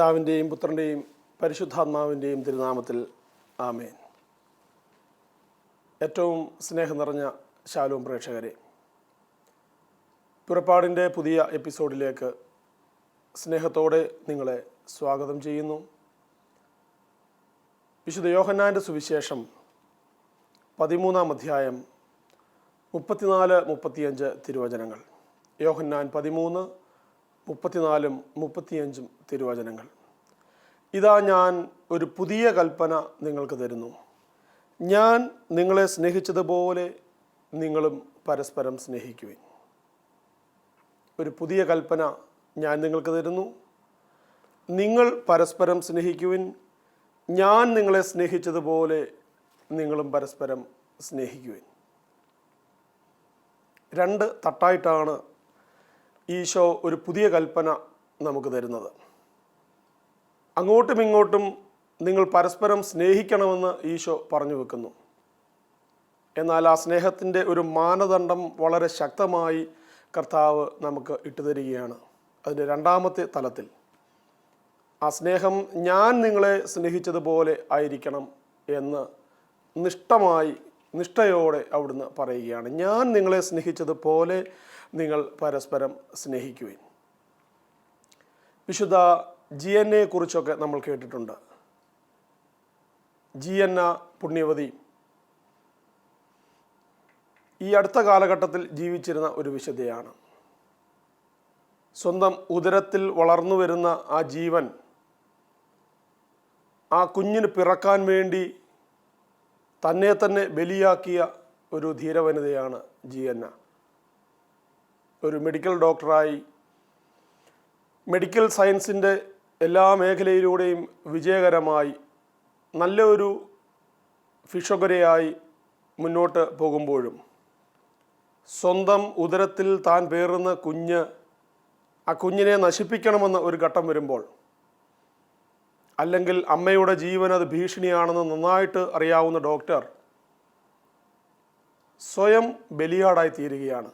പിതാവിന്റെയും പുത്രന്റെയും പരിശുദ്ധാത്മാവിന്റെയും തിരുനാമത്തിൽ ആമേൻ. ഏറ്റവും സ്നേഹം നിറഞ്ഞ ശാലവും പ്രേക്ഷകരെ പുറപ്പാടിന്റെ പുതിയ എപ്പിസോഡിലേക്ക് സ്നേഹത്തോടെ നിങ്ങളെ സ്വാഗതം ചെയ്യുന്നു. വിശുദ്ധ യോഹന്നാന്റെ സുവിശേഷം പതിമൂന്നാം അധ്യായം മുപ്പത്തിനാല് മുപ്പത്തിയഞ്ച് തിരുവചനങ്ങൾ. യോഹന്നാൻ പതിമൂന്ന് മുപ്പത്തിനാലും മുപ്പത്തിയഞ്ചും തിരുവചനങ്ങൾ. ഇതാ ഞാൻ ഒരു പുതിയ കൽപ്പന നിങ്ങൾക്ക് തരുന്നു. ഞാൻ നിങ്ങളെ സ്നേഹിച്ചതുപോലെ നിങ്ങളും പരസ്പരം സ്നേഹിക്കുവിൻ. ഒരു പുതിയ കൽപ്പന ഞാൻ നിങ്ങൾക്ക് തരുന്നു. നിങ്ങൾ പരസ്പരം സ്നേഹിക്കുവിൻ. ഞാൻ നിങ്ങളെ സ്നേഹിച്ചതുപോലെ നിങ്ങളും പരസ്പരം സ്നേഹിക്കുവിൻ. രണ്ട് തട്ടായിട്ടാണ് ഈശോ ഒരു പുതിയ കൽപ്പന നമുക്ക് തരുന്നത്. അങ്ങോട്ടും ഇങ്ങോട്ടും നിങ്ങൾ പരസ്പരം സ്നേഹിക്കണമെന്ന് ഈശോ പറഞ്ഞു വെക്കുന്നു. എന്നാൽ ആ സ്നേഹത്തിന്റെ ഒരു മാനദണ്ഡം വളരെ ശക്തമായി കർത്താവ് നമുക്ക് ഇട്ടുതരികയാണ് അതിന്റെ രണ്ടാമത്തെ തലത്തിൽ. ആ സ്നേഹം ഞാൻ നിങ്ങളെ സ്നേഹിച്ചതുപോലെ ആയിരിക്കണം എന്ന് നിഷ്ഠമായി നിഷ്ഠയോടെ അവിടുന്ന് പറയുകയാണ്. ഞാൻ നിങ്ങളെ സ്നേഹിച്ചതുപോലെ നിങ്ങൾ പരസ്പരം സ്നേഹിക്കുവിൻ. വിശുദ്ധ ജി എൻ എ കുറിച്ചൊക്കെ നമ്മൾ കേട്ടിട്ടുണ്ട്. ജി എൻ എ പുണ്യവതി. ഈ അടുത്ത കാലഘട്ടത്തിൽ ജീവിച്ചിരുന്ന ഒരു വിശുദ്ധയാണ്. സ്വന്തം ഉദരത്തിൽ വളർന്നു വരുന്ന ആ ജീവൻ ആ കുഞ്ഞിന് പിറക്കാൻ വേണ്ടി തന്നെ തന്നെ ബലിയാക്കിയ ഒരു ധീരവനിതയാണ് ജി എന്ന ഒരു മെഡിക്കൽ ഡോക്ടറായി മെഡിക്കൽ സയൻസിന്റെ എല്ലാ മേഖലയിലൂടെയും വിജയകരമായി നല്ലൊരു ഫിഷകരയായി മുന്നോട്ട് പോകുമ്പോഴും സ്വന്തം ഉദരത്തിൽ താൻ പേറുന്ന കുഞ്ഞ് ആ കുഞ്ഞിനെ നശിപ്പിക്കണമെന്ന ഒരു ഘട്ടം വരുമ്പോൾ അല്ലെങ്കിൽ അമ്മയുടെ ജീവൻ അത് ഭീഷണിയാണെന്ന് നന്നായിട്ട് അറിയാവുന്ന ഡോക്ടർ സ്വയം ബലിയാടായി തീരുകയാണ്.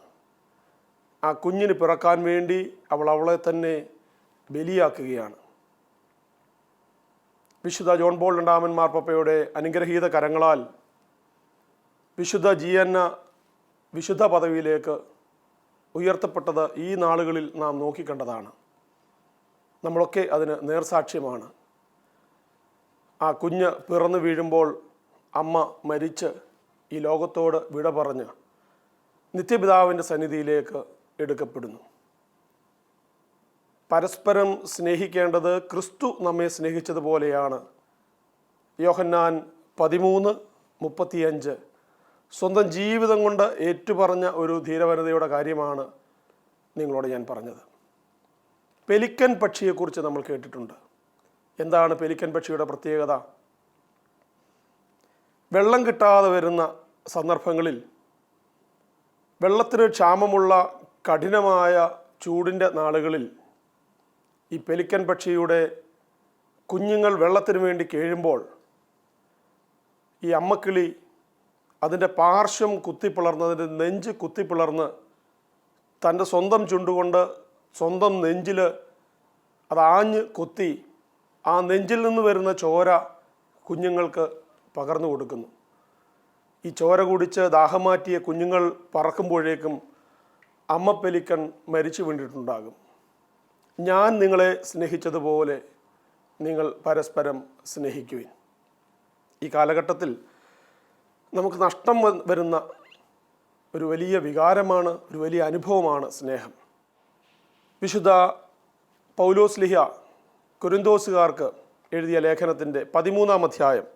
ആ കുഞ്ഞിന് പിറക്കാൻ വേണ്ടി അവൾ അവളെ തന്നെ ബലിയാക്കുകയാണ്. വിശുദ്ധ ജോൺ ബോൾ രണ്ടാമൻ മാർപ്പപ്പയുടെ അനുഗ്രഹീത കരങ്ങളാൽ വിശുദ്ധ ജിയന്ന വിശുദ്ധ പദവിയിലേക്ക് ഉയർത്തപ്പെട്ടത് ഈ നാളുകളിൽ നാം നോക്കിക്കണ്ടതാണ്. നമ്മളൊക്കെ അതിന് നേർസാക്ഷ്യമാണ്. ആ കുഞ്ഞ് പിറന്നു വീഴുമ്പോൾ അമ്മ മരിച്ച് ഈ ലോകത്തോട് വിട പറഞ്ഞ് നിത്യപിതാവിന്റെ സന്നിധിയിലേക്ക് എടുക്കപ്പെടുന്നു. പരസ്പരം സ്നേഹിക്കേണ്ടത് ക്രിസ്തു നമ്മെ സ്നേഹിച്ചതുപോലെയാണ്. യോഹന്നാൻ പതിമൂന്ന് മുപ്പത്തിയഞ്ച്. സ്വന്തം ജീവിതം കൊണ്ട് ഏറ്റുപറഞ്ഞ ഒരു ധീരവനതയുടെ കാര്യമാണ് നിങ്ങളോട് ഞാൻ പറഞ്ഞത്. പെലിക്കൻ പക്ഷിയെക്കുറിച്ച് നമ്മൾ കേട്ടിട്ടുണ്ട്. എന്താണ് പെലിക്കൻ പക്ഷിയുടെ പ്രത്യേകത? വെള്ളം കിട്ടാതെ വരുന്ന സന്ദർഭങ്ങളിൽ വെള്ളത്തിന് ക്ഷാമമുള്ള കഠിനമായ ചൂടിന്റെ നാളുകളിൽ ഈ പെലിക്കൻ പക്ഷിയുടെ കുഞ്ഞുങ്ങൾ വെള്ളത്തിന് വേണ്ടി കേഴുമ്പോൾ ഈ അമ്മക്കിളി അതിന്റെ പാർശ്വം കുത്തിപ്പിളർന്ന് അതിന്റെ നെഞ്ച് കുത്തിപ്പിളർന്ന് തന്റെ സ്വന്തം ചുണ്ടുകൊണ്ട് സ്വന്തം നെഞ്ചിൽ അത് ആഞ്ഞ് കുത്തി ആ നെഞ്ചിൽ നിന്ന് വരുന്ന ചോര കുഞ്ഞുങ്ങൾക്ക് പകർന്നു കൊടുക്കുന്നു. ഈ ചോര കുടിച്ച് ദാഹം മാറ്റിയ കുഞ്ഞുങ്ങൾ പറക്കുമ്പോഴേക്കും അമ്മ പെലിക്കൺ മരിച്ചു വീണ്ടിട്ടുണ്ടാകും ഞാൻ നിങ്ങളെ സ്നേഹിച്ചതുപോലെ നിങ്ങൾ പരസ്പരം സ്നേഹിക്കുവിൻ. ഈ കാലഘട്ടത്തിൽ നമുക്ക് നഷ്ടം വരുന്ന ഒരു വലിയ വികാരമാണ് ഒരു വലിയ അനുഭവമാണ് സ്നേഹം. വിശുദ്ധ പൗലോസ് ലിഹ കുരുന്തോസുകാർക്ക് എഴുതിയ ലേഖനത്തിന്റെ പതിമൂന്നാം അധ്യായം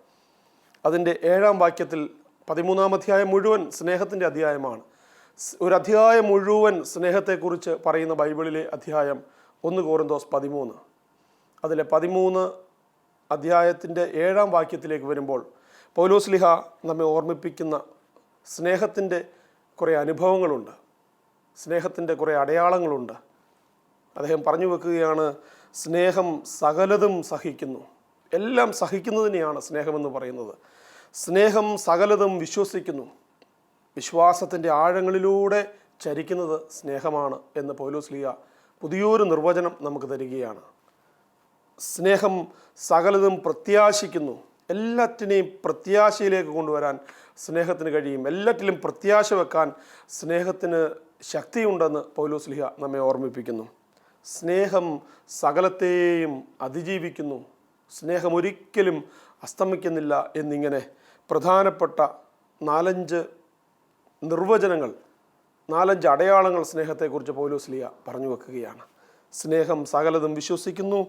അതിന്റെ ഏഴാം വാക്യത്തിൽ പതിമൂന്നാം അധ്യായം മുഴുവൻ സ്നേഹത്തിന്റെ അധ്യായമാണ്. ഒരു അധ്യായം മുഴുവൻ സ്നേഹത്തെക്കുറിച്ച് പറയുന്ന ബൈബിളിലെ അധ്യായം ഒന്ന് കോറിന്തോസ് പതിമൂന്ന്. അതിലെ പതിമൂന്ന് അധ്യായത്തിന്റെ ഏഴാം വാക്യത്തിലേക്ക് വരുമ്പോൾ പൗലോസ് ലിഹ നമ്മെ ഓർമ്മിപ്പിക്കുന്ന സ്നേഹത്തിന്റെ കുറേ അനുഭവങ്ങളുണ്ട്. സ്നേഹത്തിന്റെ കുറേ അടയാളങ്ങളുണ്ട്. അദ്ദേഹം പറഞ്ഞു വെക്കുകയാണ് സ്നേഹം സകലതും സഹിക്കുന്നു. എല്ലാം സഹിക്കുന്നതിനെയാണ് സ്നേഹമെന്ന് പറയുന്നത്. സ്നേഹം സകലതും വിശ്വസിക്കുന്നു. വിശ്വാസത്തിന്റെ ആഴങ്ങളിലൂടെ ചരിക്കുന്നത് സ്നേഹമാണ് എന്ന് പൗലോസ് ലിയ പുതിയൊരു നിർവചനം നമുക്ക് തരികയാണ്. സ്നേഹം സകലതും പ്രത്യാശിക്കുന്നു. എല്ലാറ്റിനെയും പ്രത്യാശയിലേക്ക് കൊണ്ടുവരാൻ സ്നേഹത്തിന് കഴിയും. എല്ലാറ്റിലും പ്രത്യാശ വെക്കാൻ സ്നേഹത്തിന് ശക്തിയുണ്ടെന്ന് പൗലോസ് ലിഹ നമ്മെ ഓർമ്മിപ്പിക്കുന്നു. സ്നേഹം സകലത്തെയും അതിജീവിക്കുന്നു. സ്നേഹം ഒരിക്കലും അസ്തമിക്കുന്നില്ല എന്നിങ്ങനെ പ്രധാനപ്പെട്ട നാലഞ്ച് നിർവചനങ്ങൾ നാലഞ്ച് അടയാളങ്ങൾ സ്നേഹത്തെക്കുറിച്ച് പൗലോസ്ലിയ പറഞ്ഞു വെക്കുകയാണ്. സ്നേഹം സകലതും വിശ്വസിക്കുന്നു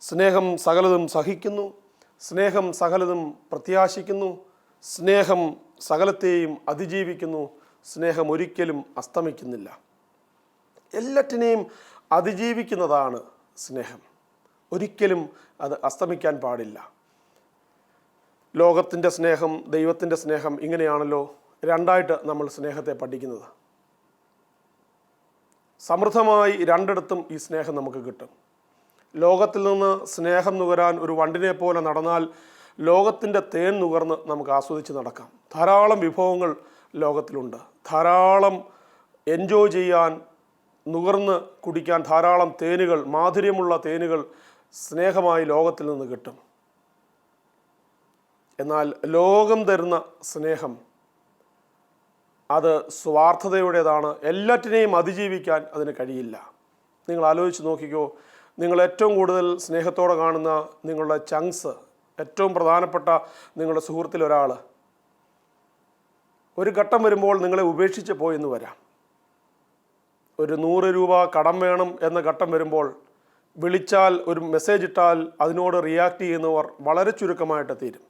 സ്നേഹം സകലതും സഹിക്കുന്നു സ്നേഹം സകലതും പ്രത്യാശിക്കുന്നു സ്നേഹം സകലത്തെയും അതിജീവിക്കുന്നു സ്നേഹം ഒരിക്കലും അസ്തമിക്കുന്നില്ല. എല്ലാറ്റിനെയും അതിജീവിക്കുന്നതാണ് സ്നേഹം. ഒരിക്കലും അത് അസ്തമിക്കാൻ പാടില്ല. ലോകത്തിന്റെ സ്നേഹം ദൈവത്തിന്റെ സ്നേഹം ഇങ്ങനെയാണല്ലോ. രണ്ടായിട്ട് നമ്മൾ സ്നേഹത്തെ പഠിക്കുന്നത്. സമൃദ്ധമായി രണ്ടിടത്തും ഈ സ്നേഹം നമുക്ക് കിട്ടും. ലോകത്തിൽ നിന്ന് സ്നേഹം നുകരാൻ ഒരു വണ്ടിനെ പോലെ നടന്നാൽ ലോകത്തിന്റെ തേൻ നുകർന്ന് നമുക്ക് ആസ്വദിച്ച് നടക്കാം. ധാരാളം വിഭവങ്ങൾ ലോകത്തിലുണ്ട്. ധാരാളം എൻജോയ് ചെയ്യാൻ നുകർന്ന് കുടിക്കാൻ ധാരാളം തേനുകൾ മാധുര്യമുള്ള തേനുകൾ സ്നേഹമായി ലോകത്തിൽ നിന്ന് കിട്ടും. എന്നാൽ ലോകം തരുന്ന സ്നേഹം അത് സ്വാർത്ഥതയുടേതാണ്. എല്ലാറ്റിനെയും അതിജീവിക്കാൻ അതിന് കഴിയില്ല. നിങ്ങൾ ആലോചിച്ച് നോക്കിക്കോ നിങ്ങൾ ഏറ്റവും കൂടുതൽ സ്നേഹത്തോടെ കാണുന്ന നിങ്ങളുടെ ചങ്സ് ഏറ്റവും പ്രധാനപ്പെട്ട നിങ്ങളുടെ സുഹൃത്തിൽ ഒരാൾ ഒരു ഘട്ടം വരുമ്പോൾ നിങ്ങളെ ഉപേക്ഷിച്ച് പോയെന്ന് വരാം. ഒരു നൂറ് രൂപ കടം വേണം എന്ന ഘട്ടം വരുമ്പോൾ വിളിച്ചാൽ ഒരു മെസ്സേജ് ഇട്ടാൽ അതിനോട് റിയാക്ട് ചെയ്യുന്നവർ വളരെ ചുരുക്കമായിട്ട് തീരും.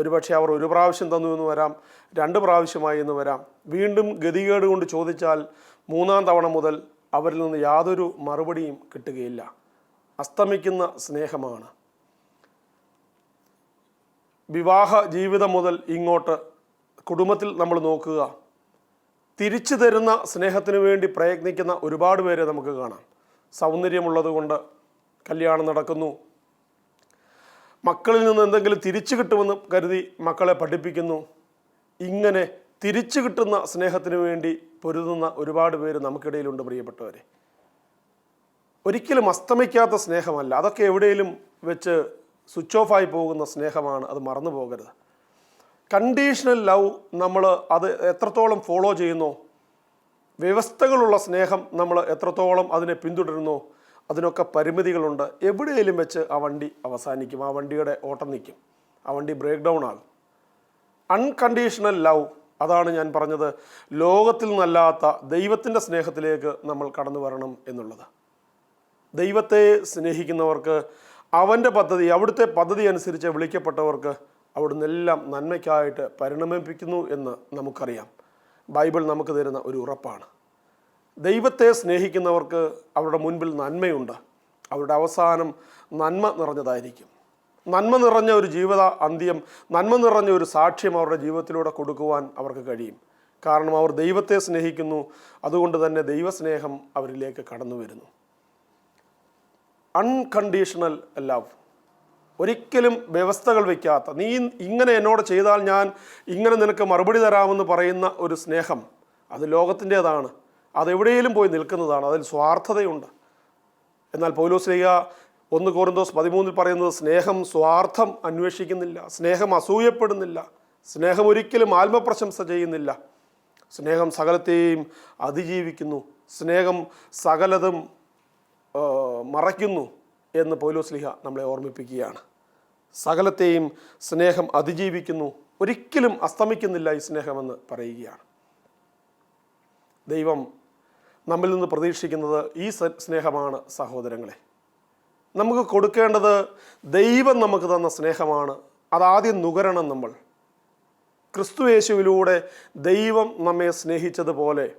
ഒരുപക്ഷെ അവർ ഒരു പ്രാവശ്യം തന്നു എന്ന് വരാം രണ്ട് പ്രാവശ്യമായി എന്ന് വരാം. വീണ്ടും ഗതികേട് കൊണ്ട് ചോദിച്ചാൽ മൂന്നാം തവണ മുതൽ അവരിൽ നിന്ന് യാതൊരു മറുപടിയും കിട്ടുകയില്ല. അസ്തമിക്കുന്ന സ്നേഹമാണ്. വിവാഹ ജീവിതം മുതൽ ഇങ്ങോട്ട് കുടുംബത്തിൽ നമ്മൾ നോക്കുക. തിരിച്ചു തരുന്ന സ്നേഹത്തിന് വേണ്ടി പ്രയത്നിക്കുന്ന ഒരുപാട് പേരെ നമുക്ക് കാണാം. സൗന്ദര്യമുള്ളത് കൊണ്ട് കല്യാണം നടക്കുന്നു. മക്കളിൽ നിന്ന് എന്തെങ്കിലും തിരിച്ചു കിട്ടുമെന്ന് കരുതി മക്കളെ പഠിപ്പിക്കുന്നു. ഇങ്ങനെ തിരിച്ചു കിട്ടുന്ന സ്നേഹത്തിന് വേണ്ടി പൊരുതുന്ന ഒരുപാട് പേര് നമുക്കിടയിലുണ്ട് പ്രിയപ്പെട്ടവരെ. ഒരിക്കലും അസ്തമിക്കാത്ത സ്നേഹമല്ല. അതൊക്കെ എവിടെയും വെച്ച് സ്വിച്ച് ഓഫായി പോകുന്ന സ്നേഹമാണ്. അത് മറന്നു പോകരുത്. കണ്ടീഷണൽ ലവ് നമ്മൾ അത് എത്രത്തോളം ഫോളോ ചെയ്യുന്നു? വ്യവസ്ഥകളുള്ള സ്നേഹം നമ്മൾ എത്രത്തോളം അതിനെ പിന്തുടരുന്നോ? അതിനൊക്കെ പരിമിതികളുണ്ട്. എവിടെയെങ്കിലും വെച്ച് ആ വണ്ടി അവസാനിക്കും. ആ വണ്ടിയുടെ ഓട്ടം നിൽക്കും. ആ വണ്ടി ബ്രേക്ക് ഡൗൺ ആകും. അൺകണ്ടീഷണൽ ലവ് അതാണ് ഞാൻ പറഞ്ഞത്. ലോകത്തിൽ നിന്നല്ലാത്ത ദൈവത്തിന്റെ സ്നേഹത്തിലേക്ക് നമ്മൾ കടന്നു വരണം എന്നുള്ളത്. ദൈവത്തെ സ്നേഹിക്കുന്നവർക്ക് അവന്റെ പദ്ധതി അവിടുത്തെ പദ്ധതി അനുസരിച്ച് വിളിക്കപ്പെട്ടവർക്ക് അവിടുന്ന് എല്ലാം നന്മയ്ക്കായിട്ട് പരിണമിപ്പിക്കുന്നു എന്ന് നമുക്കറിയാം. ബൈബിൾ നമുക്ക് തരുന്ന ഒരു ഉറപ്പാണ്. ദൈവത്തെ സ്നേഹിക്കുന്നവർക്ക് അവരുടെ മുൻപിൽ നന്മയുണ്ട്. അവരുടെ അവസാനം നന്മ നിറഞ്ഞതായിരിക്കും. നന്മ നിറഞ്ഞ ഒരു ജീവിത അന്ത്യം നന്മ നിറഞ്ഞ ഒരു സാക്ഷ്യം അവരുടെ ജീവിതത്തിലൂടെ കൊടുക്കുവാൻ അവർക്ക് കഴിയും. കാരണം അവർ ദൈവത്തെ സ്നേഹിക്കുന്നു. അതുകൊണ്ട് തന്നെ ദൈവസ്നേഹം അവരിലേക്ക് കടന്നു വരുന്നു. Unconditional love. ഒരിക്കലും വ്യവസ്ഥകൾ വയ്ക്കാത്ത നീ ഇങ്ങനെ എന്നോട് ചെയ്താൽ ഞാൻ ഇങ്ങനെ നിനക്ക് മറുപടി തരാമെന്ന് പറയുന്ന ഒരു സ്നേഹം അത് ലോകത്തിന്റേതാണ്. അതെവിടെയെങ്കിലും പോയി നിൽക്കുന്നതാണ്. അതിൽ സ്വാർത്ഥതയുണ്ട്. എന്നാൽ പൗലോസ്ലിക ഒന്ന് കോറിന്തോസ് പതിമൂന്നിൽ പറയുന്നത് സ്നേഹം സ്വാർത്ഥം അന്വേഷിക്കുന്നില്ല. സ്നേഹം അസൂയപ്പെടുന്നില്ല. സ്നേഹം ഒരിക്കലും ആത്മപ്രശംസ ചെയ്യുന്നില്ല. സ്നേഹം സകലത്തെയും അതിജീവിക്കുന്നു. സ്നേഹം സകലതും മറയ്ക്കുന്നു എന്ന് പൗലോസ്ലിഹ നമ്മളെ ഓർമ്മിപ്പിക്കുകയാണ്. സകലത്തെയും സ്നേഹം അതിജീവിക്കുന്നു. ഒരിക്കലും അസ്തമിക്കുന്നില്ല ഈ സ്നേഹമെന്ന് പറയുകയാണ്. ദൈവം നമ്മിൽ നിന്ന് പ്രതീക്ഷിക്കുന്നത് ഈ സ്നേഹമാണ് സഹോദരങ്ങളെ. നമുക്ക് കൊടുക്കേണ്ടത് ദൈവം നമുക്ക് തന്ന സ്നേഹമാണ്. അതാദ്യം നുകരണം നമ്മൾ. ക്രിസ്തു യേശുവിലൂടെ ദൈവം നമ്മെ സ്നേഹിച്ചതുപോലെ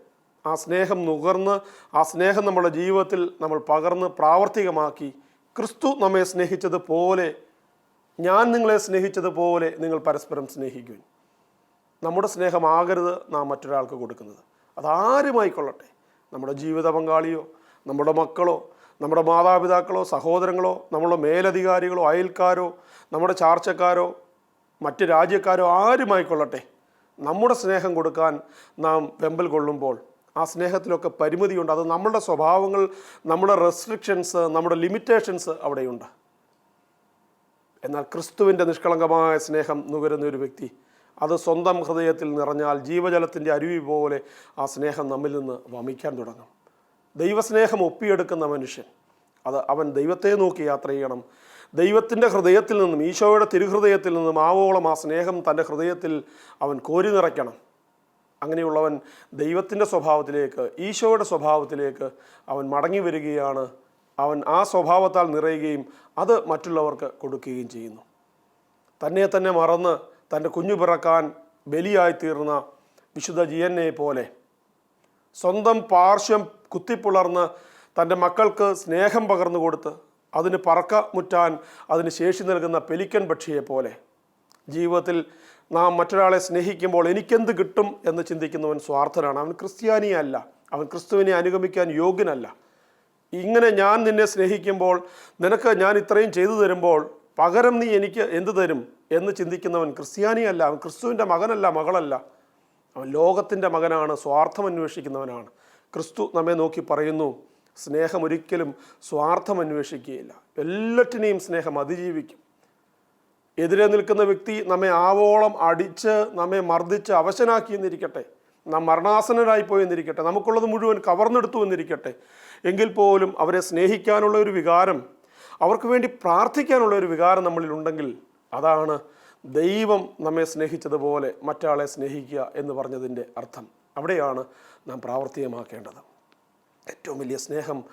ആ സ്നേഹം നുകർന്ന് ആ സ്നേഹം നമ്മുടെ ജീവിതത്തിൽ നമ്മൾ പകർന്ന് പ്രാവർത്തികമാക്കി ക്രിസ്തു നമ്മെ സ്നേഹിച്ചതുപോലെ ഞാൻ നിങ്ങളെ സ്നേഹിച്ചതുപോലെ നിങ്ങൾ പരസ്പരം സ്നേഹിക്കുവിൻ. നമ്മുടെ സ്നേഹമാകരുത് നാം മറ്റൊരാൾക്ക് കൊടുക്കുന്നത്. അതാരുമായിക്കൊള്ളട്ടെ നമ്മുടെ ജീവിത പങ്കാളിയോ നമ്മുടെ മക്കളോ നമ്മുടെ മാതാപിതാക്കളോ സഹോദരങ്ങളോ നമ്മുടെ മേലധികാരികളോ അയൽക്കാരോ നമ്മുടെ ചാർച്ചക്കാരോ മറ്റ് രാജ്യക്കാരോ ആരുമായിക്കൊള്ളട്ടെ. നമ്മുടെ സ്നേഹം കൊടുക്കാൻ നാം വെമ്പൽ കൊള്ളുമ്പോൾ ആ സ്നേഹത്തിലൊക്കെ പരിമിതിയുണ്ട്. അത് നമ്മളുടെ സ്വഭാവങ്ങൾ നമ്മുടെ റെസ്ട്രിക്ഷൻസ് നമ്മുടെ ലിമിറ്റേഷൻസ് അവിടെയുണ്ട്. എന്നാൽ ക്രിസ്തുവിന്റെ നിഷ്കളങ്കമായ സ്നേഹം നുകരുന്ന ഒരു വ്യക്തി അത് സ്വന്തം ഹൃദയത്തിൽ നിറഞ്ഞാൽ ജീവജലത്തിന്റെ അരുവി പോലെ ആ സ്നേഹം നമ്മിൽ നിന്ന് വമിക്കാൻ തുടങ്ങും. ദൈവസ്നേഹം ഒപ്പിയെടുക്കുന്ന മനുഷ്യൻ അത് അവൻ ദൈവത്തെ നോക്കി യാത്ര ചെയ്യണം. ദൈവത്തിന്റെ ഹൃദയത്തിൽ നിന്നും ഈശോയുടെ തിരുഹൃദയത്തിൽ നിന്നും ആവോളം ആ സ്നേഹം തന്റെ ഹൃദയത്തിൽ അവൻ കോരി നിറയ്ക്കണം. അങ്ങനെയുള്ളവൻ ദൈവത്തിന്റെ സ്വഭാവത്തിലേക്ക് ഈശോയുടെ സ്വഭാവത്തിലേക്ക് അവൻ മടങ്ങി വരികയാണ്. അവൻ ആ സ്വഭാവത്താൽ നിറയുകയും അത് മറ്റുള്ളവർക്ക് കൊടുക്കുകയും ചെയ്യുന്നു. തന്നെ തന്നെ മറന്ന് തന്റെ കുഞ്ഞു പിറക്കാൻ ബലിയായിത്തീർന്ന വിശുദ്ധ ജിയന്നെ പോലെ സ്വന്തം പാർശ്വം കുത്തിപ്പുളർന്ന് തന്റെ മക്കൾക്ക് സ്നേഹം പകർന്നു കൊടുത്ത് അതിന് പറക്ക മുറ്റാൻ അതിന് ശേഷി നൽകുന്ന പെലിക്കൻ പക്ഷിയെ പോലെ ജീവിതത്തിൽ നാം മറ്റൊരാളെ സ്നേഹിക്കുമ്പോൾ എനിക്കെന്ത് കിട്ടും എന്ന് ചിന്തിക്കുന്നവൻ സ്വാർത്ഥനാണ്. അവൻ ക്രിസ്ത്യാനിയല്ല. അവൻ ക്രിസ്തുവിനെ അനുഗമിക്കാൻ യോഗ്യനല്ല. ഇങ്ങനെ ഞാൻ നിന്നെ സ്നേഹിക്കുമ്പോൾ നിനക്ക് ഞാൻ ഇത്രയും ചെയ്തു തരുമ്പോൾ പകരം നീ എനിക്ക് എന്ത് തരും? എന്ന് ചിന്തിക്കുന്നവൻ ക്രിസ്ത്യാനിയല്ല അവൻ ക്രിസ്തുവിന്റെ മകനല്ല മകളല്ല. അവൻ ലോകത്തിന്റെ മകനാണ് സ്വാർത്ഥം അന്വേഷിക്കുന്നവനാണ്. ക്രിസ്തു നമ്മെ നോക്കി പറയുന്നു സ്നേഹം ഒരിക്കലും സ്വാർത്ഥം അന്വേഷിക്കുകയില്ല. എല്ലാറ്റിനെയും സ്നേഹം അതിജീവിക്കും. എതിരെ നിൽക്കുന്ന വ്യക്തി നമ്മെ ആവോളം അടിച്ച് നമ്മെ മർദ്ദിച്ച് അവശനാക്കി എന്നിരിക്കട്ടെ. നാം മരണാസനരായി പോയി എന്നിരിക്കട്ടെ. നമുക്കുള്ളത് മുഴുവൻ കവർന്നെടുത്തു എന്നിരിക്കട്ടെ. എങ്കിൽ പോലും അവരെ സ്നേഹിക്കാനുള്ള ഒരു വികാരം അവർക്ക് വേണ്ടി പ്രാർത്ഥിക്കാനുള്ള ഒരു വികാരം നമ്മളിൽ ഉണ്ടെങ്കിൽ അതാണ് ദൈവം നമ്മെ സ്നേഹിച്ചതുപോലെ മറ്റാളെ സ്നേഹിക്കുക എന്ന് പറഞ്ഞതിന്റെ അർത്ഥം. അവിടെയാണ് നാം പ്രാവർത്തികമാക്കേണ്ടത്. ഏറ്റവും വലിയ സ്നേഹം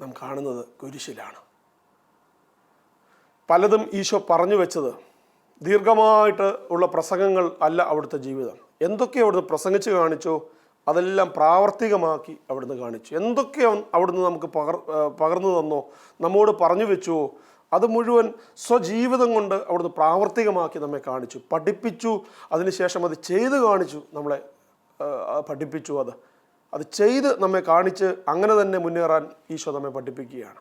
നാം കാണുന്നത് കുരിശിലാണ്. പലതും ഈശോ പറഞ്ഞു വെച്ചത് ദീർഘമായിട്ട് ഉള്ള പ്രസംഗങ്ങൾ അല്ല അവിടുത്തെ ജീവിതം. എന്തൊക്കെ അവിടുന്ന് പ്രസംഗിച്ച് കാണിച്ചോ അതെല്ലാം പ്രാവർത്തികമാക്കി അവിടുന്ന് കാണിച്ചു. എന്തൊക്കെ അവിടുന്ന് നമുക്ക് പകർ പകർന്നു തന്നോ നമ്മോട് പറഞ്ഞു വെച്ചുവോ അത് മുഴുവൻ സ്വജീവിതം കൊണ്ട് അവിടുന്ന് പ്രാവർത്തികമാക്കി നമ്മെ കാണിച്ചു. പഠിപ്പിച്ചു. അതിനുശേഷം അത് ചെയ്ത് കാണിച്ചു നമ്മളെ പഠിപ്പിച്ചു അത്. അത് ചെയ്ത് നമ്മെ കാണിച്ച് അങ്ങനെ തന്നെ മുന്നേറാൻ ഈശോ നമ്മെ പഠിപ്പിക്കുകയാണ്.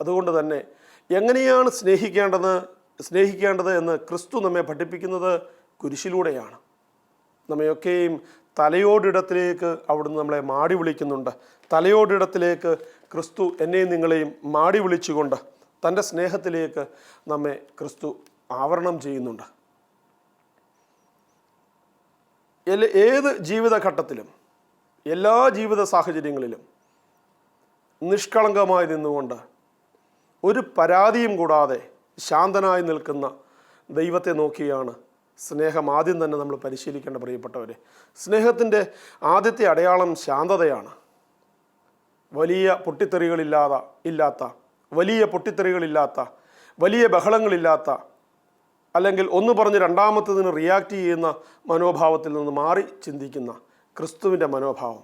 അതുകൊണ്ട് തന്നെ എങ്ങനെയാണ് സ്നേഹിക്കേണ്ടത് സ്നേഹിക്കേണ്ടത് എന്ന് ക്രിസ്തു നമ്മെ പഠിപ്പിക്കുന്നത് കുരിശിലൂടെയാണ്. നമ്മയൊക്കെയും തലയോടിടത്തിലേക്ക് അവിടുന്ന് നമ്മളെ മാടി വിളിക്കുന്നുണ്ട്. തലയോടിടത്തിലേക്ക് ക്രിസ്തു എന്നെയും നിങ്ങളെയും മാടി വിളിച്ചുകൊണ്ട് തന്റെ സ്നേഹത്തിലേക്ക് നമ്മെ ക്രിസ്തു ആവരണം ചെയ്യുന്നുണ്ട്. ഏത് ജീവിതഘട്ടത്തിലും എല്ലാ ജീവിത സാഹചര്യങ്ങളിലും നിഷ്കളങ്കമായി നിന്നുകൊണ്ട് ഒരു പരാതിയും കൂടാതെ ശാന്തനായി നിൽക്കുന്ന ദൈവത്തെ നോക്കിയാണ് സ്നേഹം ആദ്യം തന്നെ നമ്മൾ പരിശീലിക്കേണ്ട പ്രിയപ്പെട്ടവരെ. സ്നേഹത്തിന്റെ ആദ്യത്തെ അടയാളം ശാന്തതയാണ്. വലിയ പൊട്ടിത്തെറികളില്ലാതെ ഇല്ലാത്ത വലിയ പൊട്ടിത്തെറികളില്ലാത്ത വലിയ ബഹളങ്ങളില്ലാത്ത അല്ലെങ്കിൽ ഒന്ന് പറഞ്ഞ് രണ്ടാമത്തതിന് റിയാക്റ്റ് ചെയ്യുന്ന മനോഭാവത്തിൽ നിന്ന് മാറി ചിന്തിക്കുന്ന ക്രിസ്തുവിന്റെ മനോഭാവം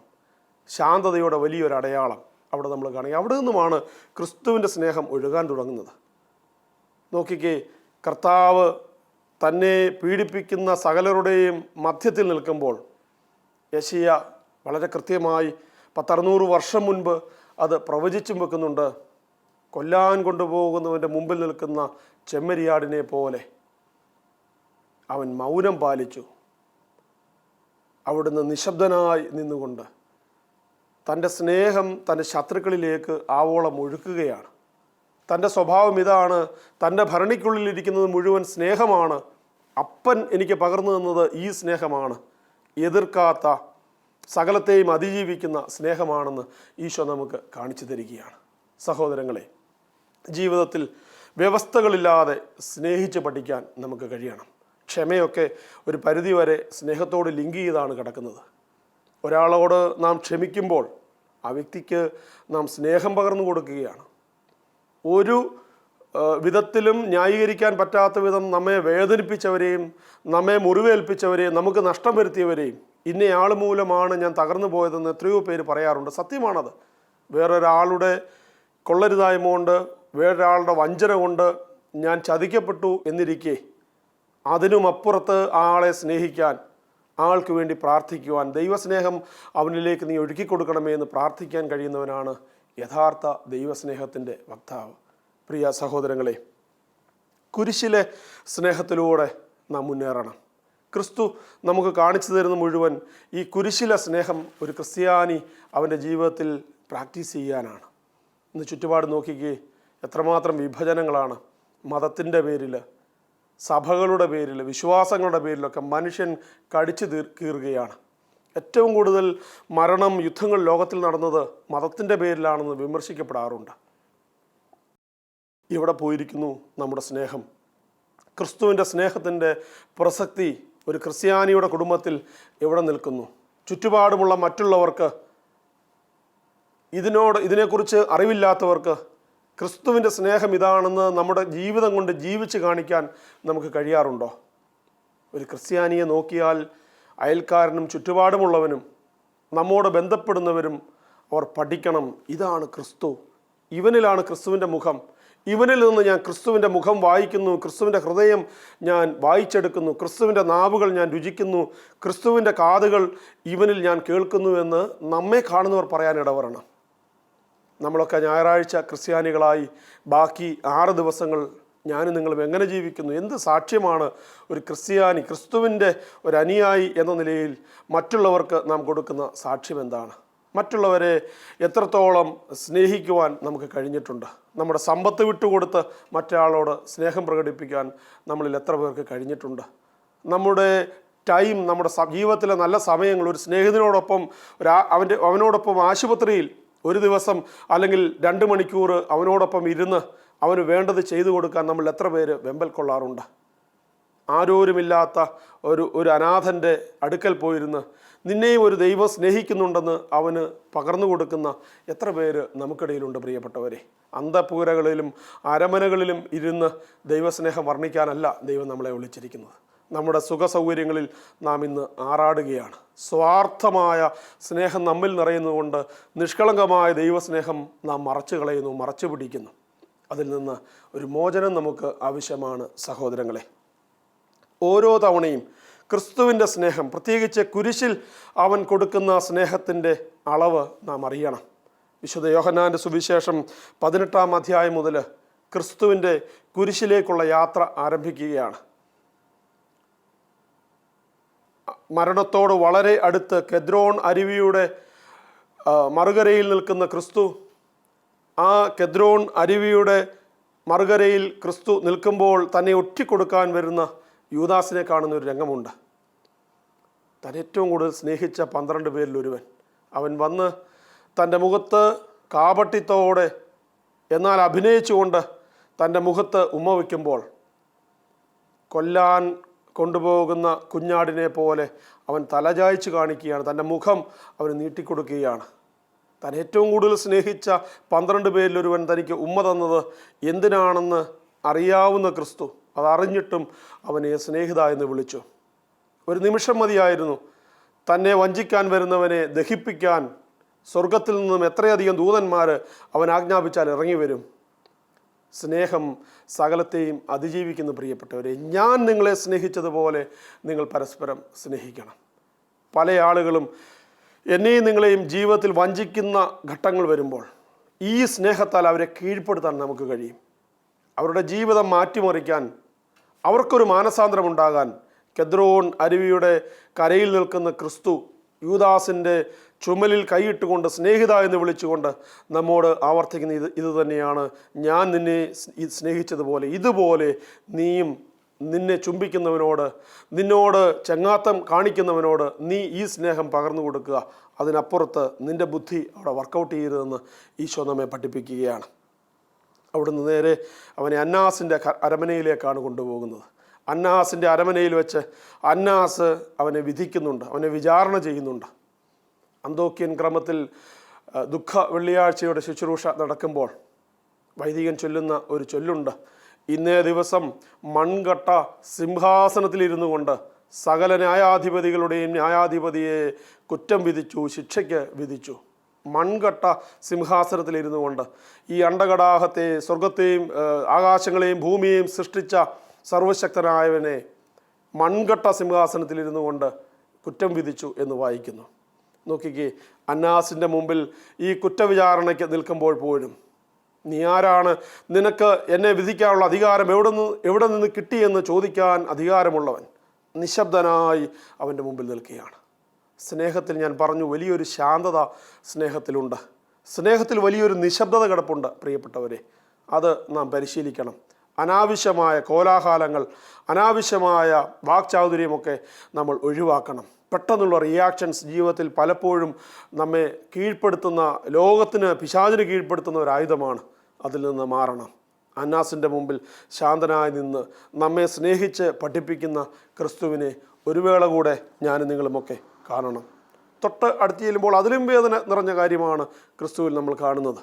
ശാന്തതയുടെ വലിയൊരു അടയാളം അവിടെ നമ്മൾ കാണുക. അവിടെ നിന്നുമാണ് ക്രിസ്തുവിന്റെ സ്നേഹം ഒഴുകാൻ തുടങ്ങുന്നത്. നോക്കിക്കേ കർത്താവ് തന്നെ പീഡിപ്പിക്കുന്ന സകലരുടെയും മധ്യത്തിൽ നിൽക്കുമ്പോൾ യശിയ വളരെ കൃത്യമായി പത്തറുന്നൂറ് വർഷം മുൻപ് അത് പ്രവചിച്ചും വെക്കുന്നുണ്ട്. കൊല്ലാൻ കൊണ്ടുപോകുന്നവന്റെ മുമ്പിൽ നിൽക്കുന്ന ചെമ്മരിയാടിനെ പോലെ അവൻ മൗനം പാലിച്ചു. അവിടുന്ന് നിശബ്ദനായി നിന്നുകൊണ്ട് തന്റെ സ്നേഹം തന്റെ ശത്രുക്കളിലേക്ക് ആവോളം ഒഴുക്കുകയാണ്. തന്റെ സ്വഭാവം ഇതാണ്. തന്റെ ഭരണിക്കുള്ളിലിരിക്കുന്നത് മുഴുവൻ സ്നേഹമാണ്. അപ്പൻ എനിക്ക് പകർന്നു തന്നത് ഈ സ്നേഹമാണ്. എതിർക്കാത്ത സകലത്തെയും അതിജീവിക്കുന്ന സ്നേഹമാണെന്ന് ഈശോ നമുക്ക് കാണിച്ചു തരികയാണ്. സഹോദരങ്ങളെ ജീവിതത്തിൽ വ്യവസ്ഥകളില്ലാതെ സ്നേഹിച്ച് പഠിക്കാൻ നമുക്ക് കഴിയണം. ക്ഷമയൊക്കെ ഒരു പരിധിവരെ സ്നേഹത്തോട് ലിങ്ക് ചെയ്താണ് കിടക്കുന്നത്. ഒരാളോട് നാം ക്ഷമിക്കുമ്പോൾ ആ വ്യക്തിക്ക് നാം സ്നേഹം പകർന്നു കൊടുക്കുകയാണ്. ഒരു വിധത്തിലും ന്യായീകരിക്കാൻ പറ്റാത്ത വിധം നമ്മെ വേദനിപ്പിച്ചവരെയും നമ്മെ മുറിവേൽപ്പിച്ചവരെയും നമുക്ക് നഷ്ടം വരുത്തിയവരെയും ഇന്നയാൾ മൂലമാണ് ഞാൻ തകർന്നു പോയതെന്ന് എത്രയോ പേര് പറയാറുണ്ട്. സത്യമാണത്. വേറൊരാളുടെ കൊള്ളരുതായ്മ കൊണ്ട് വേറൊരാളുടെ വഞ്ചന കൊണ്ട് ഞാൻ ചതിക്കപ്പെട്ടു എന്നിരിക്കെ അതിനുമപ്പുറത്ത് ആളെ സ്നേഹിക്കാൻ ആൾക്ക് വേണ്ടി പ്രാർത്ഥിക്കുവാൻ ദൈവസ്നേഹം അവനിലേക്ക് നീ ഒഴുക്കി കൊടുക്കണമേ എന്ന് പ്രാർത്ഥിക്കാൻ കഴിയുന്നവനാണ് യഥാർത്ഥ ദൈവസ്നേഹത്തിന്റെ വക്താവ്. പ്രിയ സഹോദരങ്ങളെ കുരിശിലെ സ്നേഹത്തിലൂടെ നാം മുന്നേറണം. ക്രിസ്തു നമുക്ക് കാണിച്ചു തരുന്ന മുഴുവൻ ഈ കുരിശിലെ സ്നേഹം ഒരു ക്രിസ്ത്യാനി അവന്റെ ജീവിതത്തിൽ പ്രാക്ടീസ് ചെയ്യാനാണ്. ഇന്ന് ചുറ്റുപാട് നോക്കിക്കേ. എത്രമാത്രം വിഭജനങ്ങളാണ് മതത്തിന്റെ പേരിൽ സഭകളുടെ പേരിൽ വിശ്വാസങ്ങളുടെ പേരിലൊക്കെ മനുഷ്യൻ കടിച്ചു തീർ കീറുകയാണ്. ഏറ്റവും കൂടുതൽ മരണം യുദ്ധങ്ങൾ ലോകത്തിൽ നടന്നത് മതത്തിന്റെ പേരിലാണെന്ന് വിമർശിക്കപ്പെടാറുണ്ട്. ഇവിടെ പോയിരിക്കുന്നു നമ്മുടെ സ്നേഹം. ക്രിസ്തുവിന്റെ സ്നേഹത്തിന്റെ പ്രസക്തി ഒരു ക്രിസ്ത്യാനിയുടെ കുടുംബത്തിൽ എവിടെ നിൽക്കുന്നു? ചുറ്റുപാടുമുള്ള മറ്റുള്ളവർക്ക് ഇതിനോട് ഇതിനെക്കുറിച്ച് അറിവില്ലാത്തവർക്ക് ക്രിസ്തുവിന്റെ സ്നേഹം ഇതാണെന്ന് നമ്മുടെ ജീവിതം കൊണ്ട് ജീവിച്ച് കാണിക്കാൻ നമുക്ക് കഴിയാറുണ്ടോ? ഒരു ക്രിസ്ത്യാനിയെ നോക്കിയാൽ അയൽക്കാരനും ചുറ്റുപാടുമുള്ളവനും നമ്മോട് ബന്ധപ്പെടുന്നവരും അവർ പഠിക്കണം. ഇതാണ് ക്രിസ്തു. ഇവനിലാണ് ക്രിസ്തുവിന്റെ മുഖം. ഇവനിൽ നിന്ന് ഞാൻ ക്രിസ്തുവിന്റെ മുഖം വായിക്കുന്നു. ക്രിസ്തുവിന്റെ ഹൃദയം ഞാൻ വായിച്ചെടുക്കുന്നു. ക്രിസ്തുവിന്റെ നാവുകൾ ഞാൻ രുചിക്കുന്നു. ക്രിസ്തുവിന്റെ കാതുകൾ ഇവനിൽ ഞാൻ കേൾക്കുന്നു എന്ന് നമ്മെ കാണുന്നവർ പറയാൻ ഇടവരണം. നമ്മളൊക്കെ ഞായറാഴ്ച ക്രിസ്ത്യാനികളായി ബാക്കി ആറ് ദിവസങ്ങൾ ഞാനും നിങ്ങളും എങ്ങനെ ജീവിക്കുന്നു? എന്ത് സാക്ഷ്യമാണ് ഒരു ക്രിസ്ത്യാനി ക്രിസ്തുവിന്റെ ഒരു അനുയായി എന്ന നിലയിൽ മറ്റുള്ളവർക്ക് നാം കൊടുക്കുന്ന സാക്ഷ്യം എന്താണ് മറ്റുള്ളവരെ എത്രത്തോളം സ്നേഹിക്കുവാൻ നമുക്ക് കഴിഞ്ഞിട്ടുണ്ട്? നമ്മുടെ സമ്പത്ത് വിട്ടുകൊടുത്ത് മറ്റൊരാളോട് സ്നേഹം പ്രകടിപ്പിക്കാൻ നമ്മളിൽ എത്ര പേർക്ക് കഴിഞ്ഞിട്ടുണ്ട്? നമ്മുടെ ടൈം നമ്മുടെ ജീവിതത്തിലെ നല്ല സമയങ്ങൾ ഒരു സ്നേഹിതനോടൊപ്പം ഒരു അവന്റെ അവനോടൊപ്പം ആശുപത്രിയിൽ ഒരു ദിവസം അല്ലെങ്കിൽ രണ്ട് മണിക്കൂർ അവനോടൊപ്പം ഇരുന്ന് അവന് വേണ്ടത് ചെയ്തു കൊടുക്കാൻ നമ്മൾ എത്ര പേര് വെമ്പൽ കൊള്ളാറുണ്ട്? ആരോരുമില്ലാത്ത ഒരു ഒരു അനാഥന്റെ അടുക്കൽ പോയിരുന്ന് നിന്നെയും ഒരു ദൈവം സ്നേഹിക്കുന്നുണ്ടെന്ന് അവന് പകർന്നു കൊടുക്കുന്ന എത്ര പേര് നമുക്കിടയിലുണ്ട് പ്രിയപ്പെട്ടവരെ? അന്തപൂരകളിലും അരമനകളിലും ഇരുന്ന് ദൈവസ്നേഹം വർണിക്കാനല്ല ദൈവം നമ്മളെ വിളിച്ചിരിക്കുന്നത്. നമ്മുടെ സുഖ സൗകര്യങ്ങളിൽ നാം ഇന്ന് ആറാടുകയാണ്. സ്വാർത്ഥമായ സ്നേഹം നമ്മിൽ നിറയുന്നതുകൊണ്ട് നിഷ്കളങ്കമായ ദൈവസ്നേഹം നാം മറച്ചു കളയുന്നു മറച്ചു പിടിക്കുന്നു അതിൽ നിന്ന് ഒരു മോചനം നമുക്ക് ആവശ്യമാണ് സഹോദരങ്ങളെ. ഓരോ തവണയും ക്രിസ്തുവിന്റെ സ്നേഹം പ്രത്യേകിച്ച് കുരിശിൽ അവൻ കൊടുക്കുന്ന സ്നേഹത്തിന്റെ അളവ് നാം അറിയണം. വിശുദ്ധ യോഹന്നാന്റെ സുവിശേഷം പതിനെട്ടാം അധ്യായം മുതൽ ക്രിസ്തുവിന്റെ കുരിശിലേക്കുള്ള യാത്ര ആരംഭിക്കുകയാണ്. മരണത്തോട് വളരെ അടുത്ത് കെദ്രോൺ അരുവിയുടെ മറുകരയിൽ നിൽക്കുന്ന ക്രിസ്തു ആ കെദ്രോൺ അരുവിയുടെ മറുകരയിൽ ക്രിസ്തു നിൽക്കുമ്പോൾ തന്നെ ഒറ്റിക്കൊടുക്കാൻ വരുന്ന യൂദാസിനെ കാണുന്ന ഒരു രംഗമുണ്ട്. താൻ ഏറ്റവും കൂടുതൽ സ്നേഹിച്ച പന്ത്രണ്ട് പേരിൽ ഒരുവൻ. അവൻ വന്ന് തന്റെ മുഖത്ത് കാപട്ടിത്തോടെ എന്നാൽ അഭിനയിച്ചുകൊണ്ട് തന്റെ മുഖത്ത് ഉമ്മ വയ്ക്കുമ്പോൾ കൊല്ലാൻ കൊണ്ടുപോകുന്ന കുഞ്ഞാടിനെ പോലെ അവൻ തലചായ്ച്ച് കാണിക്കുകയാണ്. തന്റെ മുഖം അവന് നീട്ടിക്കൊടുക്കുകയാണ്. താൻ ഏറ്റവും കൂടുതൽ സ്നേഹിച്ച പന്ത്രണ്ട് പേരിലൊരുവൻ തനിക്ക് ഉമ്മ തന്നത് എന്തിനാണെന്ന് അറിയാവുന്ന ക്രിസ്തു. അതറിഞ്ഞിട്ടും അവനെ സ്നേഹിത എന്ന് വിളിച്ചു. ഒരു നിമിഷം മതിയായിരുന്നു. തന്നെ വഞ്ചിക്കാൻ വരുന്നവനെ ദഹിപ്പിക്കാൻ സ്വർഗത്തിൽ നിന്നും എത്രയധികം ദൂതന്മാർ അവൻ ആജ്ഞാപിച്ചാൽ ഇറങ്ങി വരും. സ്നേഹം സകലത്തെയും അതിജീവിക്കുന്ന പ്രിയപ്പെട്ടവരെ ഞാൻ നിങ്ങളെ സ്നേഹിച്ചതുപോലെ നിങ്ങൾ പരസ്പരം സ്നേഹിക്കണം. പല ആളുകളും എന്നെയും നിങ്ങളെയും ജീവിതത്തിൽ വഞ്ചിക്കുന്ന ഘട്ടങ്ങൾ വരുമ്പോൾ ഈ സ്നേഹത്താൽ അവരെ കീഴ്പ്പെടുത്താൻ നമുക്ക് കഴിയും. അവരുടെ ജീവിതം മാറ്റിമറിക്കാൻ അവർക്കൊരു മാനസാന്തരം ഉണ്ടാകാൻ കെദ്രോൺ അരുവിയുടെ കരയിൽ നിൽക്കുന്ന ക്രിസ്തു യൂദാസിന്റെ ചുമലിൽ കൈയിട്ടുകൊണ്ട് സ്നേഹിത എന്ന് വിളിച്ചുകൊണ്ട് നമ്മോട് ആവർത്തിക്കുന്ന ഇത് ഇത് തന്നെയാണ്. ഞാൻ നിന്നെ സ്നേഹിച്ചതുപോലെ ഇതുപോലെ നീയും നിന്നെ ചുംബിക്കുന്നവനോട് നിന്നോട് ചങ്ങാത്തം കാണിക്കുന്നവനോട് നീ ഈ സ്നേഹം പകർന്നു കൊടുക്കുക. അതിനപ്പുറത്ത് നിന്റെ ബുദ്ധി അവിടെ വർക്കൗട്ട് ചെയ്യരുതെന്ന് ഈശോ നമ്മെ പഠിപ്പിക്കുകയാണ്. അവിടുന്ന് നേരെ അവനെ അന്നാസിന്റെ അരമനയിലേക്കാണ് കൊണ്ടുപോകുന്നത്. അന്നാസിന്റെ അരമനയിൽ വെച്ച് അന്നാസ് അവനെ വിധിക്കുന്നുണ്ട് അവനെ വിചാരണ ചെയ്യുന്നുണ്ട്. അന്തോക്യൻ ക്രമത്തിൽ ദുഃഖ വെള്ളിയാഴ്ചയുടെ ശുശ്രൂഷ നടക്കുമ്പോൾ വൈദികൻ ചൊല്ലുന്ന ഒരു ചൊല്ലുണ്ട്. ഇന്നേ ദിവസം മൺകട്ട സിംഹാസനത്തിലിരുന്നു കൊണ്ട് സകല ന്യായാധിപതികളുടെയും ന്യായാധിപതിയെ കുറ്റം വിധിച്ചു ശിക്ഷയ്ക്ക് വിധിച്ചു. മൺകട്ട സിംഹാസനത്തിലിരുന്നു കൊണ്ട് ഈ അണ്ടകടാഹത്തെ സ്വർഗത്തെയും ആകാശങ്ങളെയും ഭൂമിയെയും സൃഷ്ടിച്ച സർവശക്തനായവനെ മൺകട്ട സിംഹാസനത്തിലിരുന്നു കൊണ്ട് കുറ്റം വിധിച്ചു എന്ന് വായിക്കുന്നു. നോക്കിക്കേ അന്നാസിന്റെ മുമ്പിൽ ഈ കുറ്റവിചാരണയ്ക്ക് നിൽക്കുമ്പോൾ പോലും. നീ ആരാണ്? നിനക്ക് എന്നെ വിധിക്കാനുള്ള അധികാരം എവിടെ നിന്ന് എവിടെ നിന്ന് കിട്ടിയെന്ന് ചോദിക്കാൻ അധികാരമുള്ളവൻ നിശബ്ദനായി അവന്റെ മുമ്പിൽ നിൽക്കുകയാണ്. സ്നേഹത്തിൽ ഞാൻ പറഞ്ഞു വലിയൊരു ശാന്തത സ്നേഹത്തിലുണ്ട്. സ്നേഹത്തിൽ വലിയൊരു നിശബ്ദത കിടപ്പുണ്ട് പ്രിയപ്പെട്ടവരെ. അത് നാം പരിശീലിക്കണം. അനാവശ്യമായ കോലാഹലങ്ങൾ അനാവശ്യമായ വാക്ചാതുര്യമൊക്കെ നമ്മൾ ഒഴിവാക്കണം. പെട്ടെന്നുള്ള റിയാക്ഷൻസ് ജീവിതത്തിൽ പലപ്പോഴും നമ്മെ കീഴ്പ്പെടുത്തുന്ന ലോകത്തിന് പിശാചിന് കീഴ്പ്പെടുത്തുന്ന ഒരു ആയുധമാണ് അതിൽ നിന്ന് മാറണം. അന്നാസിന്റെ മുമ്പിൽ ശാന്തനായി നിന്ന് നമ്മെ സ്നേഹിച്ച് പഠിപ്പിക്കുന്ന ക്രിസ്തുവിനെ ഒരു വേള കൂടെ ഞാനും നിങ്ങളുമൊക്കെ കാണണം. തൊട്ട് അടുത്ത് ചെല്ലുമ്പോൾ അതിലും വേദന നിറഞ്ഞ കാര്യമാണ് ക്രിസ്തുവിൽ നമ്മൾ കാണുന്നത്.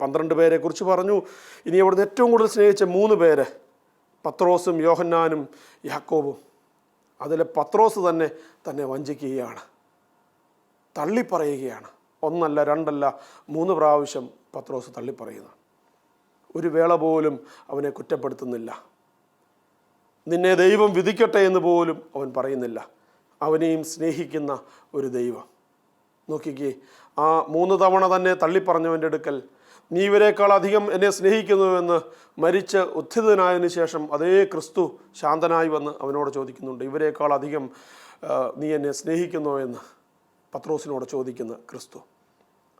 പന്ത്രണ്ട് പേരെ കുറിച്ച് പറഞ്ഞു. ഇനി അവിടുന്ന് ഏറ്റവും കൂടുതൽ സ്നേഹിച്ച മൂന്ന് പേര് പത്രോസും യോഹന്നാനും യാക്കോബും. അതിലെ പത്രോസ് തന്നെ തന്നെ വഞ്ചിക്കുകയാണ്. തള്ളിപ്പറയുകയാണ്. ഒന്നല്ല രണ്ടല്ല മൂന്ന് പ്രാവശ്യം പത്രോസ് തള്ളിപ്പറയുന്നു. ഒരു വേള പോലും അവനെ കുറ്റപ്പെടുത്തുന്നില്ല. നിന്നെ ദൈവം വിധിക്കട്ടെ എന്ന് പോലും അവൻ പറയുന്നില്ല. അവനെയും സ്നേഹിക്കുന്ന ഒരു ദൈവം. നോക്കിക്കേ ആ മൂന്ന് തവണ തന്നെ തള്ളിപ്പറഞ്ഞവന്റെ അടുക്കൽ നീ ഇവരെക്കാൾ അധികം എന്നെ സ്നേഹിക്കുന്നുവെന്ന് മരിച്ച് ഉത്ഥിതനായതിനു ശേഷം അതേ ക്രിസ്തു ശാന്തനായി വന്ന് അവനോട് ചോദിക്കുന്നുണ്ട് ഇവരെക്കാൾ അധികം നീ എന്നെ സ്നേഹിക്കുന്നോ എന്ന്? പത്രോസിനോട് ചോദിക്കുന്ന ക്രിസ്തു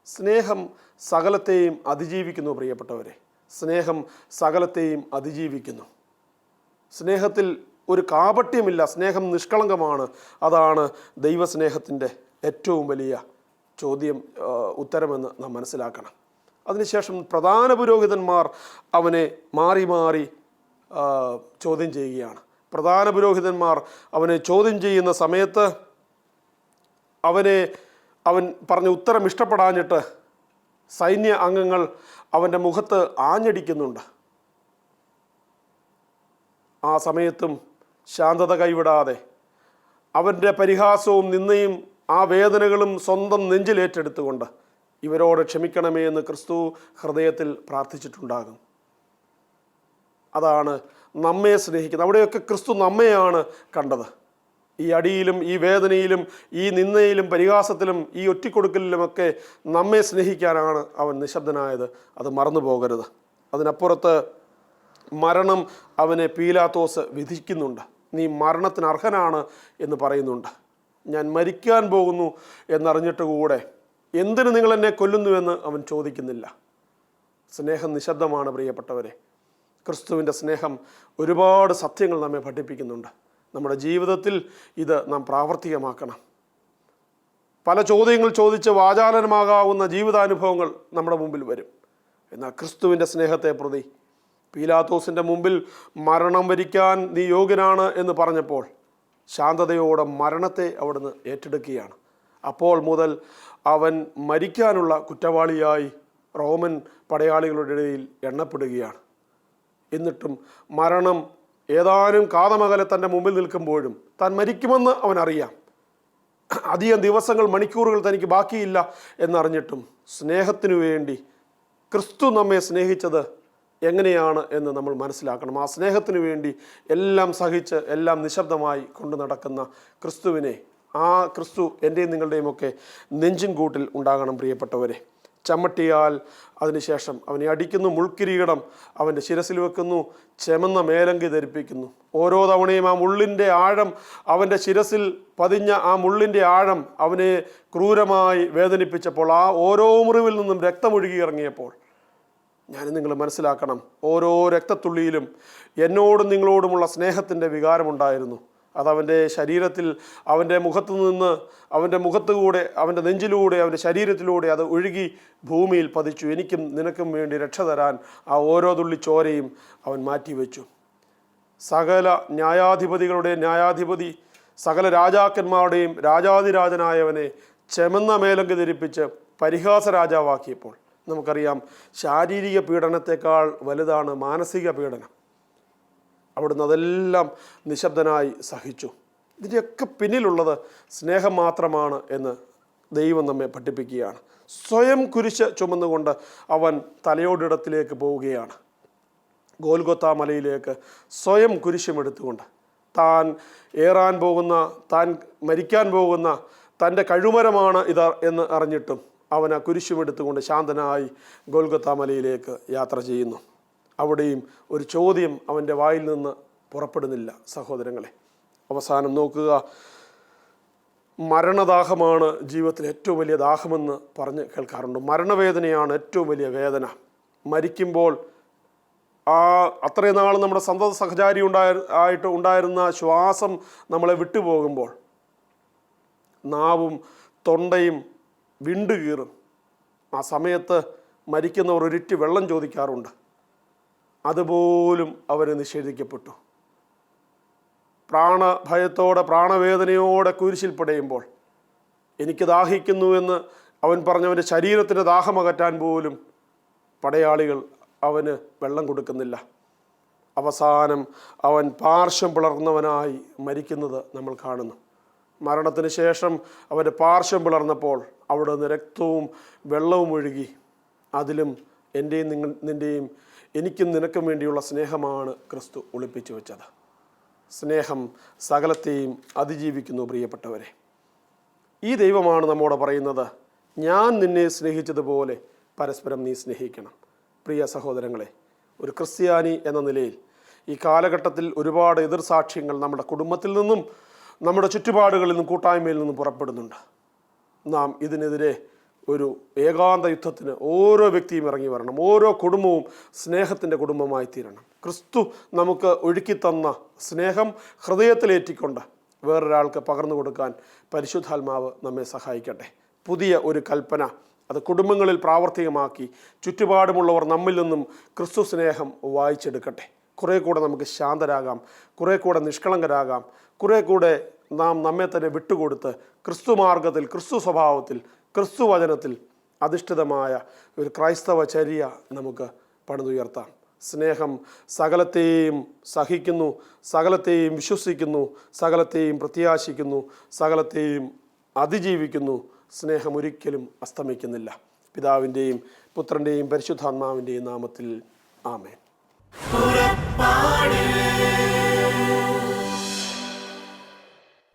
സ്നേഹം സകലത്തെയും അതിജീവിക്കുന്നു പ്രിയപ്പെട്ടവരെ. സ്നേഹം സകലത്തെയും അതിജീവിക്കുന്നു. സ്നേഹത്തിൽ ഒരു കാപട്യമില്ല സ്നേഹം നിഷ്കളങ്കമാണ്. അതാണ് ദൈവസ്നേഹത്തിന്റെ ഏറ്റവും വലിയ ചോദ്യം ഉത്തരമെന്ന് നാം മനസ്സിലാക്കണം. അതിനുശേഷം പ്രധാന പുരോഹിതന്മാർ അവനെ മാറി മാറി ചോദ്യം ചെയ്യുകയാണ്. പ്രധാന പുരോഹിതന്മാർ അവനെ ചോദ്യം ചെയ്യുന്ന സമയത്ത് അവനെ അവൻ പറഞ്ഞ ഉത്തരം ഇഷ്ടപ്പെടാഞ്ഞിട്ട് സൈന്യ അംഗങ്ങൾ അവന്റെ മുഖത്ത് ആഞ്ഞടിക്കുന്നുണ്ട്. ആ സമയത്തും ശാന്തത കൈവിടാതെ അവന്റെ പരിഹാസവും നിന്നയും ആ വേദനകളും സ്വന്തം നെഞ്ചിലേറ്റെടുത്തുകൊണ്ട് ഇവരോട് ക്ഷമിക്കണമേ എന്ന് ക്രിസ്തു ഹൃദയത്തിൽ പ്രാർത്ഥിച്ചിട്ടുണ്ടാകും. അതാണ് നമ്മെ സ്നേഹിക്കുന്നത് അവിടെയൊക്കെ ക്രിസ്തു നമ്മെയാണ് കണ്ടത്. ഈ അടിയിലും ഈ വേദനയിലും ഈ നിന്ദയിലും പരിഹാസത്തിലും ഈ ഒറ്റിക്കൊടുക്കലിലുമൊക്കെ നമ്മെ സ്നേഹിക്കാനാണ് അവൻ നിശബ്ദനായത്. അത് മറന്നു പോകരുത്. അതിനപ്പുറത്ത് മരണം അവനെ പീലാത്തോസ് വിധിക്കുന്നുണ്ട്. നീ മരണത്തിന് അർഹനാണ് എന്ന് പറയുന്നുണ്ട്. ഞാൻ മരിക്കാൻ പോകുന്നു എന്നറിഞ്ഞിട്ട് കൂടെ എന്തിന് നിങ്ങൾ എന്നെ കൊല്ലുന്നുവെന്ന് അവൻ ചോദിക്കുന്നില്ല. സ്നേഹം നിശബ്ദമാണ് പ്രിയപ്പെട്ടവരെ. ക്രിസ്തുവിന്റെ സ്നേഹം ഒരുപാട് സത്യങ്ങൾ നമ്മെ പഠിപ്പിക്കുന്നുണ്ട്. നമ്മുടെ ജീവിതത്തിൽ ഇത് നാം പ്രാവർത്തികമാക്കണം. പല ചോദ്യങ്ങൾ ചോദിച്ച് വാചാലനമാകാവുന്ന ജീവിതാനുഭവങ്ങൾ നമ്മുടെ മുമ്പിൽ വരും. എന്നാൽ ക്രിസ്തുവിന്റെ സ്നേഹത്തെ പ്രതി പീലാത്തോസിന്റെ മുമ്പിൽ മരണം വരിക്കാൻ നീ യോഗ്യനാണ് എന്ന് പറഞ്ഞപ്പോൾ ശാന്തതയോടെ മരണത്തെ അവിടുന്ന് ഏറ്റെടുക്കുകയാണ്. അപ്പോൾ മുതൽ അവൻ മരിക്കാനുള്ള കുറ്റവാളിയായി റോമൻ പടയാളികളുടെ ഇടയിൽ എണ്ണപ്പെടുകയാണ്. എന്നിട്ടും മരണം ഏതാനും കാതമകലെ തന്റെ മുമ്പിൽ നിൽക്കുമ്പോഴും താൻ മരിക്കുമെന്ന് അവൻ അറിയാം അധികം ദിവസങ്ങൾ മണിക്കൂറുകൾ തനിക്ക് ബാക്കിയില്ല എന്നറിഞ്ഞിട്ടും സ്നേഹത്തിനു വേണ്ടി ക്രിസ്തു നമ്മെ സ്നേഹിച്ചത് എങ്ങനെയാണ് എന്ന് നമ്മൾ മനസ്സിലാക്കണം. ആ സ്നേഹത്തിനു വേണ്ടി എല്ലാം സഹിച്ച് എല്ലാം നിശബ്ദമായി കൊണ്ടു നടക്കുന്ന ക്രിസ്തുവിനെ ആ ക്രിസ്തു എന്റെയും നിങ്ങളുടെയും ഒക്കെ നെഞ്ചും കൂട്ടിൽ ഉണ്ടാകണം പ്രിയപ്പെട്ടവരെ. ചമ്മട്ടിയാൽ അതിനുശേഷം അവനെ അടിക്കുന്നു മുൾക്കിരീടം അവന്റെ ശിരസിൽ വെക്കുന്നു ചെമന്ന മേലങ്കി ധരിപ്പിക്കുന്നു. ഓരോ തവണയും ആ മുള്ളിന്റെ ആഴം അവന്റെ ശിരസിൽ പതിഞ്ഞ ആ മുള്ളിന്റെ ആഴം അവനെ ക്രൂരമായി വേദനിപ്പിച്ചപ്പോൾ ആ ഓരോ മുറിവിൽ നിന്നും രക്തമൊഴുകി ഇറങ്ങിയപ്പോൾ ഞാൻ നിങ്ങൾ മനസ്സിലാക്കണം ഓരോ രക്തത്തുള്ളിയിലും എന്നോടും നിങ്ങളോടുമുള്ള സ്നേഹത്തിന്റെ വികാരമുണ്ടായിരുന്നു അതവന്റെ ശരീരത്തിൽ അവന്റെ മുഖത്തു നിന്ന് അവന്റെ മുഖത്തുകൂടെ അവന്റെ നെഞ്ചിലൂടെ അവന്റെ ശരീരത്തിലൂടെ അത് ഒഴുകി ഭൂമിയിൽ പതിച്ചു. എനിക്കും നിനക്കും വേണ്ടി രക്ഷ തരാൻ ആ ഓരോ തുള്ളി ചോരയും അവൻ മാറ്റിവെച്ചു. സകല ന്യായാധിപതികളുടെ ന്യായാധിപതി സകല രാജാക്കന്മാരുടെയും രാജാതിരാജനായവനെ ചെമന്ന മേലങ്കി ധരിപ്പിച്ച് പരിഹാസ രാജാവാക്കിയപ്പോൾ നമുക്കറിയാം ശാരീരിക പീഡനത്തെക്കാൾ വലുതാണ് മാനസിക പീഡനം. അവിടുന്ന് അതെല്ലാം നിശബ്ദനായി സഹിച്ചു. ഇതിന്റെയൊക്കെ പിന്നിലുള്ളത് സ്നേഹം മാത്രമാണ് എന്ന് ദൈവം നമ്മെ പഠിപ്പിക്കുകയാണ്. സ്വയം കുരിശ് ചുമന്നുകൊണ്ട് അവൻ തലയോടിടത്തിലേക്ക് പോവുകയാണ്. ഗോൽഗൊത്ത മലയിലേക്ക് സ്വയം കുരിശുമെടുത്തുകൊണ്ട് താൻ ഏറാൻ പോകുന്ന താൻ മരിക്കാൻ പോകുന്ന തന്റെ കഴുമരമാണ് ഇത് എന്ന് അറിഞ്ഞിട്ടും അവൻ ആ കുരിശുമെടുത്തുകൊണ്ട് ശാന്തനായി ഗോൽഗൊത്ത മലയിലേക്ക് യാത്ര ചെയ്യുന്നു. അവിടെയും ഒരു ചോദ്യം അവന്റെ വായിൽ നിന്ന് പുറപ്പെടുന്നില്ല സഹോദരങ്ങളെ. അവസാനം നോക്കുക. മരണദാഹമാണ് ജീവിതത്തിൽ ഏറ്റവും വലിയ ദാഹമെന്ന് പറഞ്ഞ് കേൾക്കാറുണ്ട്. മരണവേദനയാണ് ഏറ്റവും വലിയ വേദന. മരിക്കുമ്പോൾ ആ അത്രയും നാൾ നമ്മുടെ സന്തത സഹചാരി ഉണ്ടായ ആയിട്ട് ഉണ്ടായിരുന്ന ശ്വാസം നമ്മളെ വിട്ടുപോകുമ്പോൾ നാവും തൊണ്ടയും വിണ്ടുകീറും. ആ സമയത്ത് മരിക്കുന്നവർ ഒരിറ്റി വെള്ളം ചോദിക്കാറുണ്ട്. അതുപോലും അവർ നിഷേധിക്കപ്പെട്ടു. പ്രാണഭയത്തോടെ പ്രാണവേദനയോടെ കുരിശിൽ പടയുമ്പോൾ എനിക്ക് ദാഹിക്കുന്നു എന്ന് അവൻ പറഞ്ഞവന്റെ ശരീരത്തിന്റെ ദാഹമകറ്റാൻ പോലും പടയാളികൾ അവന് വെള്ളം കൊടുക്കുന്നില്ല. അവസാനം അവൻ പാർശ്വം പിളർന്നവനായി മരിക്കുന്നത് നമ്മൾ കാണുന്നു. മരണത്തിന് ശേഷം അവന്റെ പാർശ്വം പിളർന്നപ്പോൾ അവിടെ നിന്ന് രക്തവും വെള്ളവും ഒഴുകി. അതിലും എന്റെയും നിങ്ങൾ നിന്റെയും എനിക്കും നിനക്കും വേണ്ടിയുള്ള സ്നേഹമാണ് ക്രിസ്തു ഒളിപ്പിച്ചു വെച്ചത്. സ്നേഹം സകലത്തെയും അതിജീവിക്കുന്നു പ്രിയപ്പെട്ടവരെ. ഈ ദൈവമാണ് നമ്മോട് പറയുന്നത് ഞാൻ നിന്നെ സ്നേഹിച്ചതുപോലെ പരസ്പരം നീ സ്നേഹിക്കണം. പ്രിയ സഹോദരങ്ങളെ ഒരു ക്രിസ്ത്യാനി എന്ന നിലയിൽ ഈ കാലഘട്ടത്തിൽ ഒരുപാട് എതിർസാക്ഷ്യങ്ങൾ നമ്മുടെ കുടുംബത്തിൽ നിന്നും നമ്മുടെ ചുറ്റുപാടുകളിൽ നിന്നും കൂട്ടായ്മയിൽ നിന്നും പുറപ്പെടുന്നുണ്ട്. നാം ഇതിനെതിരെ ഒരു ഏകാന്ത യുദ്ധത്തിന് ഓരോ വ്യക്തിയും ഇറങ്ങി വരണം. ഓരോ കുടുംബവും സ്നേഹത്തിന്റെ കുടുംബമായി തീരണം. ക്രിസ്തു നമുക്ക് ഒഴുക്കി തന്ന സ്നേഹം ഹൃദയത്തിലേറ്റിക്കൊണ്ട് വേറൊരാൾക്ക് പകർന്നു കൊടുക്കാൻ പരിശുദ്ധാത്മാവ് നമ്മെ സഹായിക്കട്ടെ. പുതിയ ഒരു കൽപ്പന. അത് കുടുംബങ്ങളിൽ പ്രാവർത്തികമാക്കി ചുറ്റുപാടുമുള്ളവർ നമ്മിൽ നിന്നും ക്രിസ്തു സ്നേഹം വായിച്ചെടുക്കട്ടെ. കുറേ കൂടെ നമുക്ക് ശാന്തരാകാം. കുറേ കൂടെ നിഷ്കളങ്കരാകാം. കുറേ കൂടെ നാം നമ്മെ തന്നെ വിട്ടുകൊടുത്ത് ക്രിസ്തു മാർഗത്തിൽ ക്രിസ്തു സ്വഭാവത്തിൽ ക്രിസ്തു വചനത്തിൽ അധിഷ്ഠിതമായ ഒരു ക്രൈസ്തവ ചര്യ നമുക്ക് പണിതുയർത്താം. സ്നേഹം സകലത്തെയും സഹിക്കുന്നു സകലത്തെയും വിശ്വസിക്കുന്നു സകലത്തെയും പ്രത്യാശിക്കുന്നു സകലത്തെയും അതിജീവിക്കുന്നു. സ്നേഹം ഒരിക്കലും അസ്തമിക്കുന്നില്ല. പിതാവിന്റെയും പുത്രന്റെയും പരിശുദ്ധാത്മാവിന്റെയും നാമത്തിൽ ആമേൻ.